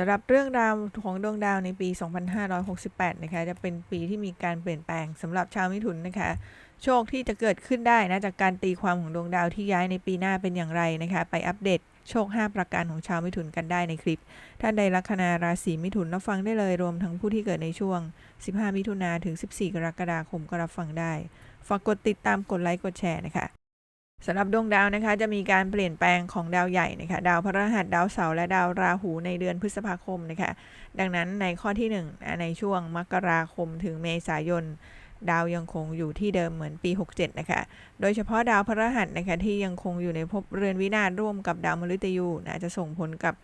สำหรับเรื่องราวของดวงดาวในปี 2568 นะคะ จะเป็นปีที่มีการเปลี่ยนแปลงสำหรับชาวมิถุนนะคะ โชคที่จะเกิดขึ้นได้นะจากการตีความของดวงดาวที่ย้ายในปีหน้าเป็นอย่างไรนะคะ ไปอัปเดตโชค 5 ประการของชาวมิถุนกันได้ในคลิป ท่านใดลัคนาราศีมิถุนรับฟังได้เลยรวมทั้งผู้ที่เกิดในช่วง 15 มิถุนาถึง 14 กรกฎาคมก็รับฟังได้ ฝากกดติดตามกดไลค์กดแชร์นะคะ สำหรับดวงดาวนะคะจะมีการเปลี่ยนแปลงของดาวใหญ่นะคะดาวพฤหัสดาวเสาร์และดาวราหูในเดือนพฤษภาคมนะคะดังนั้นในข้อที่1นะในช่วงมกราคมถึงเมษายน ดาวยังคงอยู่ที่เดิมเหมือนปี 67 นะคะ โดยเฉพาะดาวพฤหัสนะคะที่ยังคงอยู่ในภพเรือนวินาศร่วมกับดาวมฤตยูนะจะส่งผลกับ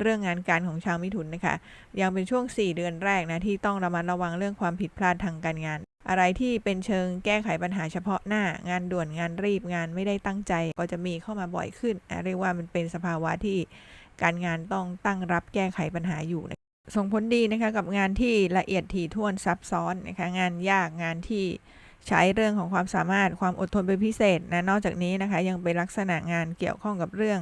เรื่องงานการของชาวมิถุนนะคะ ยังเป็นช่วง 4 เดือนแรกนะที่ต้องระมัดระวังเรื่องความผิดพลาดทางการงาน อะไรที่เป็นเชิงแก้ไขปัญหาเฉพาะหน้างานด่วนงานรีบงานไม่ได้ตั้งใจ ก็จะมีเข้ามาบ่อยขึ้นนะเรียกว่ามันเป็นสภาวะที่การงานต้องตั้งรับแก้ไขปัญหาอยู่นะส่งผลดีนะคะกับงานที่ละเอียดถี่ถ้วนซับซ้อนนะคะงานยากงานที่ใช้เรื่องของความสามารถความอดทนเป็นพิเศษนะนอกจากนี้นะคะ ยังเป็นลักษณะงานเกี่ยวข้องกับเรื่อง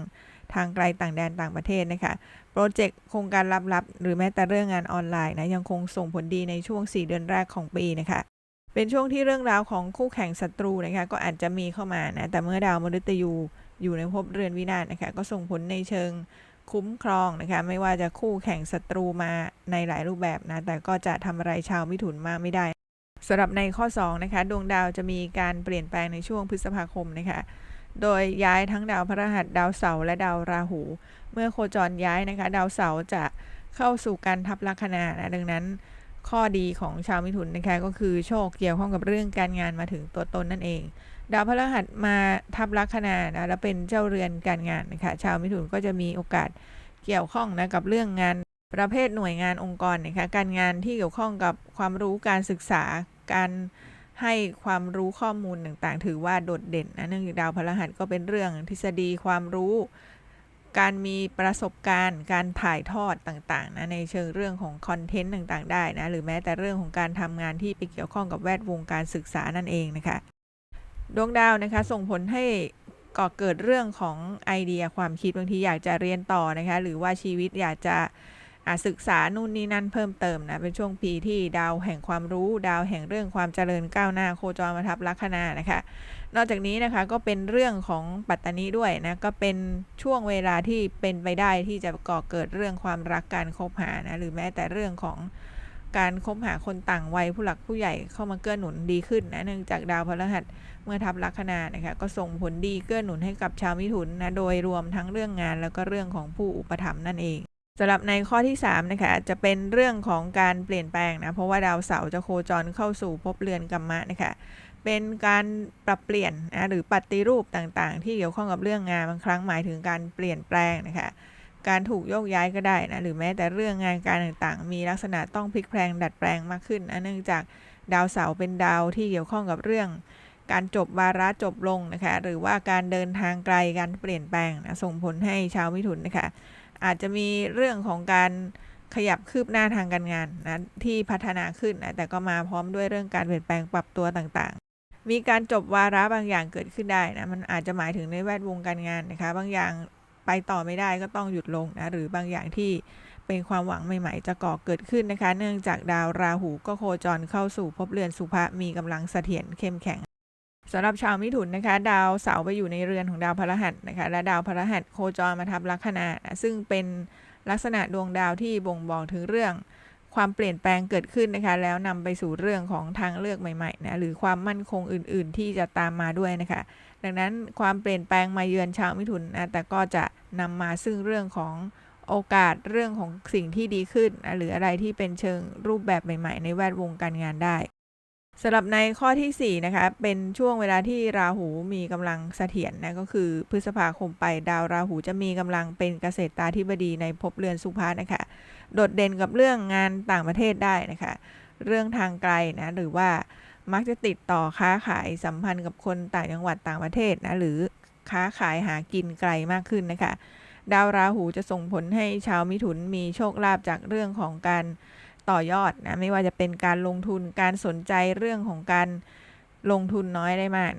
ทางไกลต่างแดนต่างประเทศนะคะโปรเจกต์โครงการลับๆหรือแม้แต่เรื่องงานออนไลน์นะยังคงส่งผลดีในช่วง 4 เดือนแรกของปีนะคะ เป็นช่วงที่เรื่องราวของคู่แข่งศัตรูนะคะก็อาจจะมีเข้ามานะแต่เมื่อดาวมฤตยูอยู่ในภพเรือนวินาศนะคะก็ส่งผลในเชิงคุ้มครองนะคะไม่ว่าจะคู่แข่งศัตรูมาในหลายรูปแบบนะแต่ก็จะทำอะไรชาวมิถุนมากไม่ได้สำหรับในข้อ2นะคะดวงดาวจะมีการเปลี่ยนแปลงในช่วงพฤษภาคมนะคะโดยย้ายทั้งดาวพฤหัสดาวเสาร์และดาวราหู เมื่อโคจรย้ายนะคะ ดาวเสาร์จะเข้าสู่การทับลัคนานะดังนั้น ข้อดีของชาวมิถุนนะคะก็คือโชคเกี่ยวข้องกับเรื่องการงานมาถึงตัวตนนั่นเอง ดาวพฤหัสมาทับลัคนานะแล้วเป็นเจ้าเรือนการงานนะคะชาวมิถุนก็จะมีโอกาสเกี่ยวข้องนะกับเรื่องงานประเภทหน่วยงานองค์กรนะคะการงานที่เกี่ยวข้องกับความรู้การศึกษาการให้ความรู้ข้อมูลต่างๆ ถือว่าโดดเด่นนะเนื่องจากดาวพฤหัสก็เป็นเรื่องทฤษฎีความรู้ การมีประสบการณ์ การถ่ายทอดต่างๆนะในเชิงเรื่องของคอนเทนต์ต่างๆ ได้นะหรือแม้แต่เรื่องของการทำงานที่ไปเกี่ยวข้องกับแวดวงการศึกษานั่นเองนะคะดวงดาวนะคะส่งผลให้ก่อเกิดเรื่องของไอเดียความคิดบางทีอยากจะเรียนต่อนะคะหรือว่าชีวิตอยากจะ ศึกษานู่นนี่นั่นเพิ่มเติมนะ เป็นช่วงปีที่ดาวแห่งความรู้ ดาวแห่งเรื่องความเจริญก้าวหน้าโคจรมาทับลัคนานะคะ นอกจากนี้นะคะก็เป็นเรื่องของปัตตานีด้วยนะ ก็เป็นช่วงเวลาที่เป็นไปได้ที่จะก่อเกิดเรื่องความรักการคบหานะหรือแม้แต่เรื่องของการคบหาคนต่างวัยผู้หลักผู้ใหญ่เข้ามาเกื้อหนุนดีขึ้นนะเนื่องจากดาวพฤหัสเมื่อทับลัคนานะคะก็ส่งผลดีเกื้อหนุนให้กับชาวมิถุนนะโดยรวมทั้งเรื่องงานแล้วก็เรื่องของผู้อุปถัมภ์นั่นเอง สำหรับในข้อที่3นะคะจะเป็นเรื่องของการเปลี่ยนแปลงนะเพราะว่าดาวเสาร์จะโคจรเข้าสู่ภพเรือนกัมมะนะคะเป็นการปรับเปลี่ยนนะหรือปฏิรูปต่างๆ ที่เกี่ยวข้องกับเรื่องงานบางครั้งหมายถึงการเปลี่ยนแปลงนะคะการถูกโยกย้ายก็ได้นะหรือแม้แต่เรื่องงานการต่างๆ มีลักษณะต้องพลิกแปลงดัดแปลงมากขึ้นนะเนื่องจากดาวเสาร์เป็นดาวที่เกี่ยวข้องกับเรื่อง การจบวาระจบลงนะคะหรือว่าการเดินทางไกลการเปลี่ยนแปลงนะส่งผลให้ชาวมิถุนนะคะ อาจจะมีเรื่องของการขยับคืบหน้าทางการงานนะที่พัฒนาขึ้นนะแต่ก็มาพร้อมด้วยเรื่องการเปลี่ยนแปลงปรับตัวต่างๆ มีการจบวาระบางอย่างเกิดขึ้นได้นะมันอาจจะหมายถึงในแวดวงการงานนะคะ บางอย่างไปต่อไม่ได้ก็ต้องหยุดลงนะหรือบางอย่างที่เป็นความหวังใหม่ๆ จะก่อเกิดขึ้นนะคะ เนื่องจากดาวราหูก็โคจรเข้าสู่ภพเรือนสุภะมีกำลังเสถียรเข้มแข็ง สำหรับชาวมิถุนนะคะ ดาวเสาร์ไปอยู่ในเรือนของดาวพฤหัสนะคะ และดาวพฤหัสโคจรมาทับลัคนานะซึ่งเป็นลักษณะดวงดาวที่บ่งบอกถึงเรื่อง ความเปลี่ยนแปลงเกิดขึ้นนะคะ แล้วนำไปสู่เรื่องของทางเลือกใหม่ๆนะหรือความมั่นคงอื่น ๆ ที่จะตามมาด้วยนะคะ ดังนั้นความเปลี่ยนแปลงมาเยือนชาวมิถุนนะแต่ก็จะนำมาซึ่งเรื่องของโอกาสเรื่องของสิ่งที่ดีขึ้นนะหรืออะไรที่เป็นเชิงรูปแบบใหม่ ๆ ในแวดวงการงานได้ สำหรับในข้อที่ 4 นะคะ เป็นช่วงเวลาที่ราหูมีกำลังเสถียรนะก็คือพฤษภาคมไปดาวราหูจะมีกำลังเป็นเกษตรตาธิบดีในภพเรือนสุภานะคะ โดดเด่นกับเรื่องงานต่างประเทศได้นะคะ เรื่องทางไกลนะหรือว่ามักจะติดต่อค้าขายสัมพันธ์กับคนต่างจังหวัดต่างประเทศนะหรือค้าขายหากินไกลมากขึ้นนะคะ ดาวราหูจะส่งผลให้ชาวมิถุนมีโชคลาภจากเรื่องของการ ต่อยอดนะไม่ว่าจะเป็นการลงทุนการสนใจเรื่องของการลงทุนน้อยได้มาก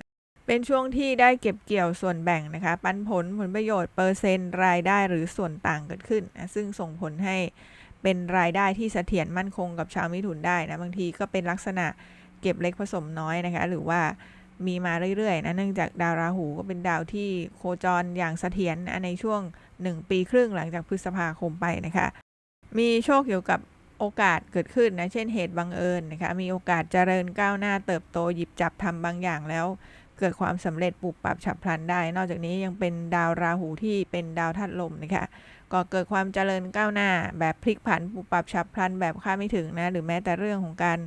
เป็นช่วงที่ได้เก็บเกี่ยวส่วนแบ่งนะคะ ปันผลผลประโยชน์เปอร์เซ็นต์รายได้หรือส่วนต่างเกิดขึ้นนะซึ่งส่งผลให้เป็นรายได้ที่เสถียรมั่นคงกับชาวมิถุนได้นะบางทีก็เป็นลักษณะเก็บเล็กผสมน้อยนะคะ หรือว่ามีมาเรื่อยๆนะเนื่องจากดาวราหูก็เป็นดาวที่โคจรอย่างเสถียรนะในช่วง 1 ปีครึ่งหลังจากพฤษภาคมไปนะคะ มีโชคเกี่ยวกับ โอกาสเกิดขึ้นนะ เช่นเหตุบังเอิญนะคะ มีโอกาสเจริญก้าวหน้าเติบโตหยิบจับทำบางอย่างแล้ว เกิดความสำเร็จปรับปรับฉับพลันได้ นอกจากนี้ยังเป็นดาวราหูที่เป็นดาวธาตุลมนะคะ ก็เกิดความเจริญก้าวหน้า แบบพลิกผันปรับปรับฉับพลันแบบคาดไม่ถึงนะ หรือแม้แต่เรื่องของการ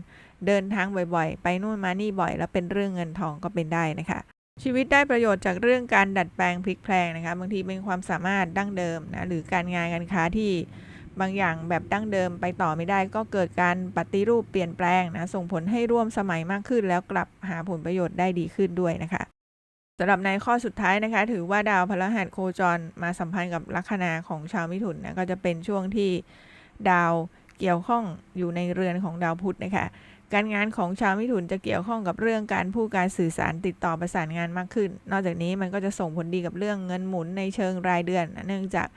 เดินทางบ่อยๆ ไปนู่นมานี่บ่อย แล้วเป็นเรื่องเงินทองก็เป็นได้นะคะชีวิตได้ประโยชน์จากเรื่องการดัดแปลงพลิกแพลงนะคะบางทีเป็นความสามารถดั้งเดิมนะหรือการงานการค้าที่ บางอย่างแบบดั้งเดิมไปต่อไม่ได้ก็เกิดการปฏิรูปเปลี่ยนแปลงนะส่งผลให้ร่วมสมัยมากขึ้น แล้วกลับหาผลประโยชน์ได้ดีขึ้นด้วยนะคะสำหรับในข้อสุดท้ายนะคะ ถือว่าดาวพฤหัสโคจรมาสัมพันธ์กับลัคนาของชาวมิถุนนะก็จะเป็นช่วงที่ดาวเกี่ยวข้องอยู่ในเรือนของดาวพุธนะคะการงานของชาวมิถุนจะเกี่ยวข้องกับเรื่องการพูดการสื่อสารติดต่อประสานงานมากขึ้น นอกจากนี้มันก็จะส่งผลดีกับเรื่องเงินหมุนในเชิงรายเดือน เนื่องจาก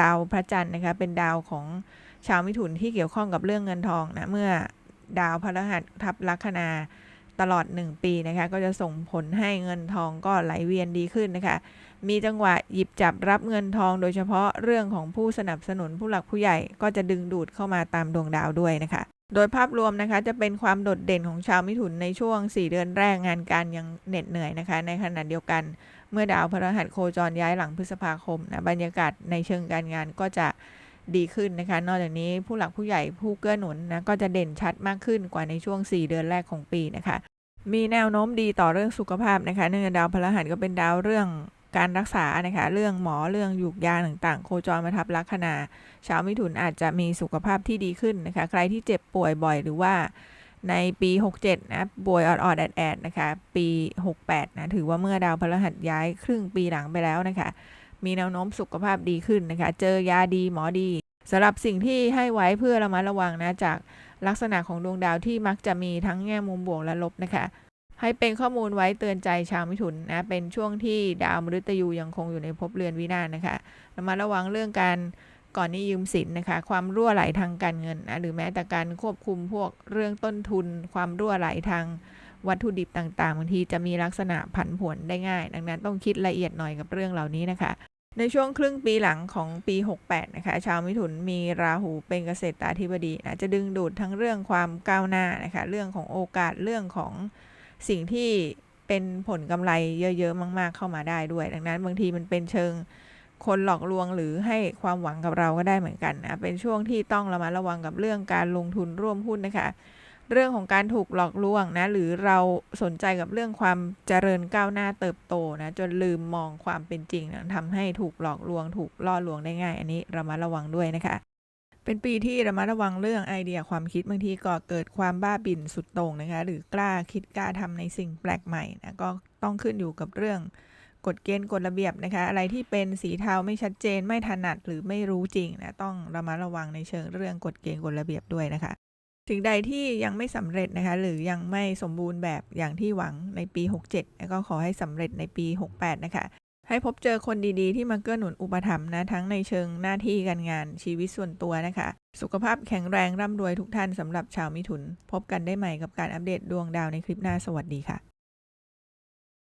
ดาวพระจันทร์นะคะ เป็นดาวของชาวมิถุนที่เกี่ยวข้องกับเรื่องเงินทองนะ เมื่อดาวพฤหัสทับลัคนาตลอด 1 ปีนะคะ ก็จะส่งผลให้เงินทองก็ไหลเวียนดีขึ้นนะคะ มีจังหวะหยิบจับรับเงินทอง โดยเฉพาะเรื่องของผู้สนับสนุนผู้หลักผู้ใหญ่ก็จะดึงดูดเข้ามาตามดวงดาวด้วยนะคะ โดยภาพรวมนะคะจะเป็นความโดดเด่นของชาวมิถุนในช่วง 4 เดือนแรกงานการยังเหน็ดเหนื่อยนะคะ ในขณะเดียวกัน มื่อดาวพฤหัสโคจรย้ายหลังพฤษภาคมนะบรรยากาศในเชิงการงานก็จะดีขึ้นนะคะ นอกจากนี้ผู้หลักผู้ใหญ่ผู้เกื้อหนุนนะก็จะเด่นชัดมากขึ้นกว่าในช่วง 4 เดือนแรกของปีนะคะ มีแนวโน้มดีต่อเรื่องสุขภาพนะคะ เนื่องจากดาวพฤหัสก็เป็นดาวเรื่องการรักษานะคะ เรื่องหมอเรื่องหยูกยาต่างๆ โคจรมาทับลัคนาชาวมิถุนอาจจะมีสุขภาพที่ดีขึ้นนะคะ ใครที่เจ็บป่วยบ่อยหรือว่า ในปี 67 นะป่วยออดๆแอดๆนะคะ ปี 68 นะ ถือว่าเมื่อดาวพฤหัสย้ายครึ่งปีหลังไปแล้วนะคะ มีแนวโน้มสุขภาพดีขึ้นนะคะ เจอยาดีหมอดีสำหรับสิ่งที่ให้ไว้เพื่อระมัดระวังนะ จากลักษณะของดวงดาวที่มักจะมีทั้งแง่มุมบวกและลบนะคะ ให้เป็นข้อมูลไว้เตือนใจชาวมิถุนนะ เป็นช่วงที่ดาวมฤตยูยังคงอยู่ในภพเรือนวินาศนะคะ ระมัดระวังเรื่องการ ก่อนนี้ยืมสินนะคะ ความรั่วไหลทางการเงินนะหรือแม้แต่การควบคุมพวกเรื่องต้นทุน ความรั่วไหลทางวัตถุดิบต่างๆบางทีจะมีลักษณะผันผวนได้ง่าย ดังนั้นต้องคิดละเอียดหน่อยกับเรื่องเหล่านี้นะคะ ในช่วงครึ่งปีหลังของปี 68 นะคะ ชาวมิถุนมีราหูเป็นเกษตราธิบดีนะจะดึงดูดทั้งเรื่องความก้าวหน้านะคะเรื่องของโอกาสเรื่องของสิ่งที่เป็นผลกำไรเยอะๆมาก ๆ เข้ามาได้ด้วย ดังนั้นบางทีมันเป็นเชิง คนหลอกลวงหรือให้ความหวังกับเราก็ได้เหมือนกันนะ เป็นช่วงที่ต้องระมัดระวังกับเรื่องการลงทุนร่วมหุ้นนะคะ เรื่องของการถูกหลอกลวงนะ หรือเราสนใจกับเรื่องความเจริญก้าวหน้าเติบโตนะ จนลืมมองความเป็นจริงนะทำให้ถูกหลอกลวง ถูกล่อลวงได้ง่าย อันนี้ระมัดระวังด้วยนะคะ เป็นปีที่ระมัดระวังเรื่องไอเดียความคิดบางทีก็เกิดความบ้าบิ่นสุดโต่งนะคะ หรือกล้าคิดกล้าทำในสิ่งแปลกใหม่นะ ก็ต้องขึ้นอยู่กับเรื่อง กฎเกณฑ์กฎระเบียบนะคะ อะไรที่เป็นสีเทาไม่ชัดเจนไม่ถนัดหรือไม่รู้จริงนะต้องระมัดระวังในเชิงเรื่องกฎเกณฑ์กฎระเบียบด้วยนะคะสิ่งใดที่ยังไม่สำเร็จนะคะ หรือยังไม่สมบูรณ์แบบอย่างที่หวังในปี 67 แล้วก็ขอให้สำเร็จในปี 68 นะคะ ให้พบเจอคนดีๆ ที่มาเกื้อหนุนอุปถัมภ์นะ ทั้งในเชิงหน้าที่การงานชีวิตส่วนตัวนะคะ สุขภาพแข็งแรงร่ำรวยทุกท่านสำหรับชาวมิถุน พบกันได้ใหม่กับการอัปเดตดวงดาวในคลิปหน้าสวัสดีค่ะ